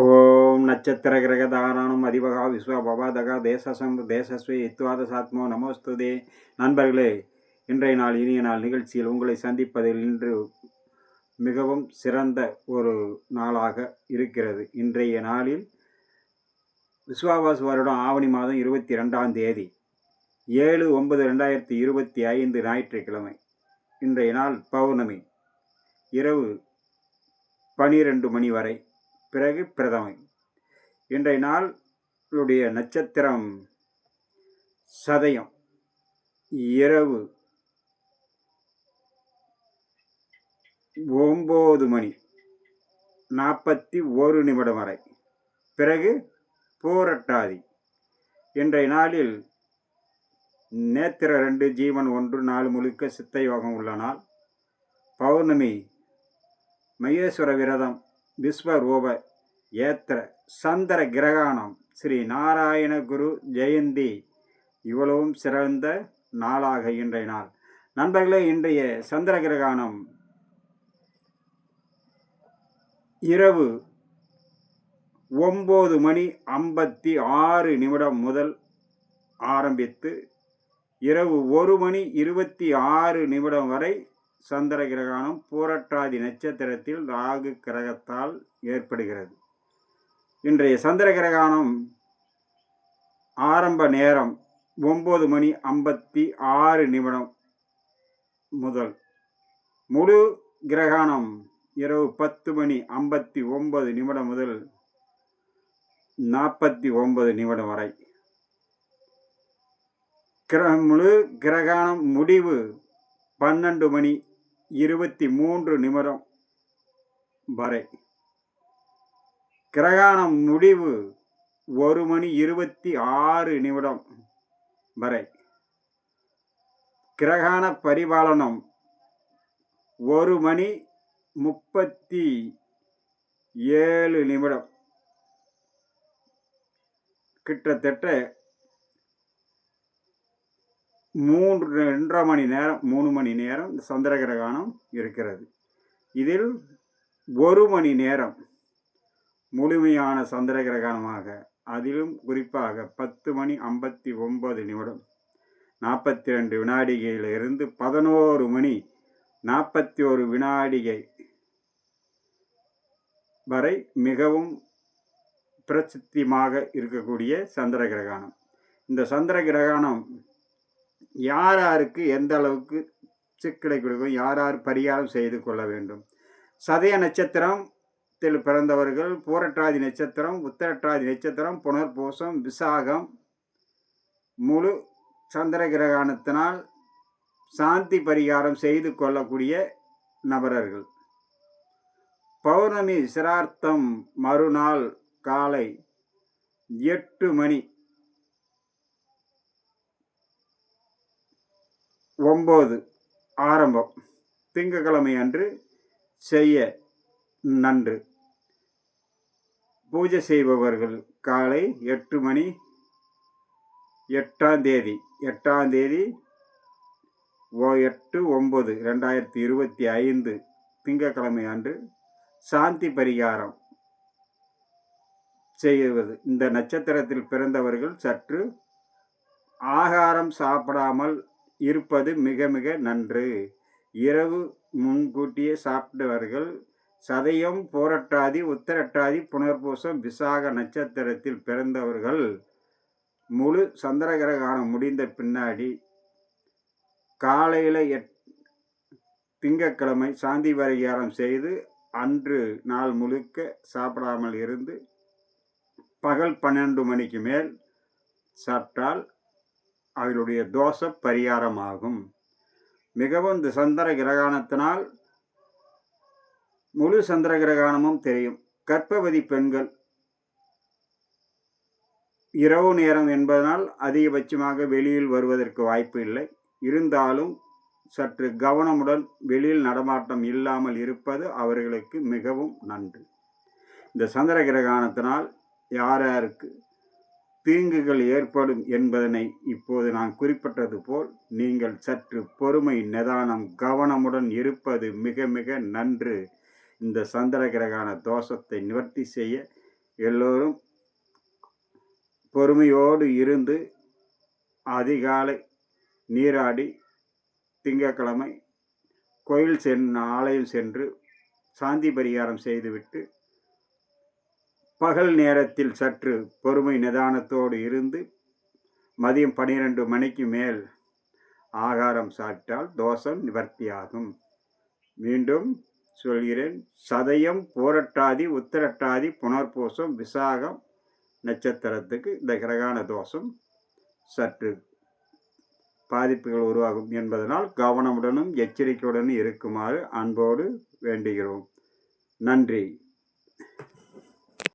ஓம் நட்சத்திர கிரகதாரணம் அதிபகா விஸ்வ பவாதகா தேசசம் தேசஸ்வே இத்வாத சாத்மோ நமோஸ்துதே. நண்பர்களே இன்றைய நாள் இனிய நாள் நிகழ்ச்சியில் உங்களை சந்திப்பதில் இன்று மிகவும் சிறந்த ஒரு நாளாக இருக்கிறது. இன்றைய நாளில் விஸ்வாவாஸ் வருடம் ஆவணி மாதம் இருபத்தி ரெண்டாம் தேதி ஏழு ஒன்பது ரெண்டாயிரத்தி இருபத்தி ஐந்து ஞாயிற்றுக்கிழமை. இன்றைய நாள் பௌர்ணமி இரவு பனிரெண்டு மணி வரை. பிறகு பிரதமை இன்றைய நாளுடைய நட்சத்திரம் சதயம். இரவு ஒம்பது மணி நாற்பத்தி ஒரு நிமிடம் வரை. பிறகு போரட்டாதி. இன்றைய நாளில் நேத்திர ரெண்டு ஜீவன் ஒன்று நாலு முழுக்க சித்த யோகம் உள்ள நாள். பௌர்ணமி மகேஸ்வர விரதம் விஸ்வரூப ஏத்திர சந்திர கிரகாணம் ஸ்ரீ நாராயண குரு ஜெயந்தி. இவ்வளவும் சிறந்த நாளாக இன்றைய நாள். நண்பர்களே இன்றைய சந்திர கிரகாணம் இரவு ஒம்பது மணி ஐம்பத்தி ஆறு நிமிடம் முதல் ஆரம்பித்து இரவு ஒரு மணி இருபத்தி ஆறு நிமிடம் வரை சந்திர கிரகணம் பூரட்டாதி நட்சத்திரத்தில் ராகு கிரகத்தால் ஏற்படுகிறது. இன்றைய சந்திர கிரகணம் ஆரம்ப நேரம் ஒம்பது மணி ஐம்பத்தி ஆறு நிமிடம் முதல். முழு கிரகணம் இரவு பத்து மணி ஐம்பத்தி ஒன்பது நிமிடம் முதல் நாற்பத்தி ஒன்பது நிமிடம் வரை. கிர முழு கிரகணம் முடிவு பன்னெண்டு மணி இருபத்தி மூன்று நிமிடம் வரை. கிரகணம் முடிவு ஒரு மணி இருபத்தி ஆறு நிமிடம் வரை. கிரகண பரிபாலனம் ஒரு மணி முப்பத்தி ஏழு நிமிடம். கிட்டத்தட்ட மூன்று ரெண்டரை மணி நேரம் மூணு மணி நேரம் சந்திர கிரகணம் இருக்கிறது. இதில் ஒரு மணி நேரம் முழுமையான சந்திர கிரகணமாக அதிலும் குறிப்பாக பத்து மணி ஐம்பத்தி ஒன்பது நிமிடம் நாற்பத்தி ரெண்டு வினாடிகையிலிருந்து பதினோரு மணி நாற்பத்தி ஒரு வினாடிகை வரை மிகவும் பிரசித்தியமாக இருக்கக்கூடிய சந்திர கிரகணம் இந்த சந்திர கிரகணம் யார் யாருக்கு எந்த அளவுக்கு சிக்கலை கொடுக்கும் யார் யார் பரிகாரம் செய்து கொள்ள வேண்டும்? சதய நட்சத்திரம் தில் பிறந்தவர்கள் பூரட்டாதி நட்சத்திரம் உத்தரட்டாதி நட்சத்திரம் புனர்பூசம் விசாகம் முழு சந்திர கிரகணத்தினால் சாந்தி பரிகாரம் செய்து கொள்ளக்கூடிய நபரர்கள். பௌர்ணமி சிரார்த்தம் மறுநாள் காலை எட்டு மணி ஒம்பது ஆரம்பம். திங்கக்கிழமை அன்று செய்ய நன்று. பூஜை செய்பவர்கள் காலை எட்டு மணி எட்டாம் தேதி. எட்டாம் தேதி ஓ எட்டு ஒம்பது ரெண்டாயிரத்தி இருபத்தி ஐந்து திங்கக்கிழமை அன்று சாந்தி பரிகாரம் செய்வது. இந்த நட்சத்திரத்தில் பிறந்தவர்கள் சற்று ஆகாரம் சாப்பிடாமல் இருப்பது மிக மிக நன்று. இரவு முன்கூட்டியே சாப்பிட்டவர்கள் சதயம் போரட்டாதி உத்தரட்டாதி புனர்பூசம் விசாக நட்சத்திரத்தில் பிறந்தவர்கள் முழு சந்திர கிரகணம் முடிந்த பின்னாடி காலையில் எட் திங்கக்கிழமை சாந்தி பரிகாரம் செய்து அன்று நாள் முழுக்க சாப்பிடாமல் இருந்து பகல் பன்னெண்டு மணிக்கு மேல் சாப்பிட்டால் அவருடைய தோஷ பரிகாரமாகும். மிகவும் இந்த சந்திர கிரகணத்தினால் முழு சந்திர கிரகணமும் தெரியும். கர்ப்பவதி பெண்கள் இரவு நேரம் என்பதனால் அதிகபட்சமாக வெளியில் வருவதற்கு வாய்ப்பு இல்லை. இருந்தாலும் சற்று கவனமுடன் வெளியில் நடமாட்டம் இல்லாமல் இருப்பது அவர்களுக்கு மிகவும் நன்று. இந்த சந்திர கிரகணத்தினால் யார் யாருக்கு தீங்குகள் ஏற்படும் என்பதனை இப்போது நான் குறிப்பிட்டது போல் நீங்கள் சற்று பொறுமை நிதானம் கவனமுடன் இருப்பது மிக மிக நன்று. இந்த சந்திர கிரகண தோஷத்தை நிவர்த்தி செய்ய எல்லோரும் பொறுமையோடு இருந்து அதிகாலை நீராடி திங்கக்கிழமை கோயில் சென் ஆலயம் சென்று சாந்தி பரிகாரம் செய்துவிட்டு பகல் நேரத்தில் சற்று பொறுமை நிதானத்தோடு இருந்து மதியம் பன்னிரெண்டு மணிக்கு மேல் ஆகாரம் சாப்பிட்டால் தோஷம் நிவர்த்தியாகும். மீண்டும் சொல்கிறேன். சதயம் போரட்டாதி உத்திரட்டாதி புனர்பூசம் விசாகம் நட்சத்திரத்துக்கு இந்த கிரகான தோஷம் சற்று பாதிப்புகள் உருவாகும் என்பதனால் கவனமுடனும் எச்சரிக்கையுடனும் இருக்குமாறு அன்போடு வேண்டுகிறோம். நன்றி.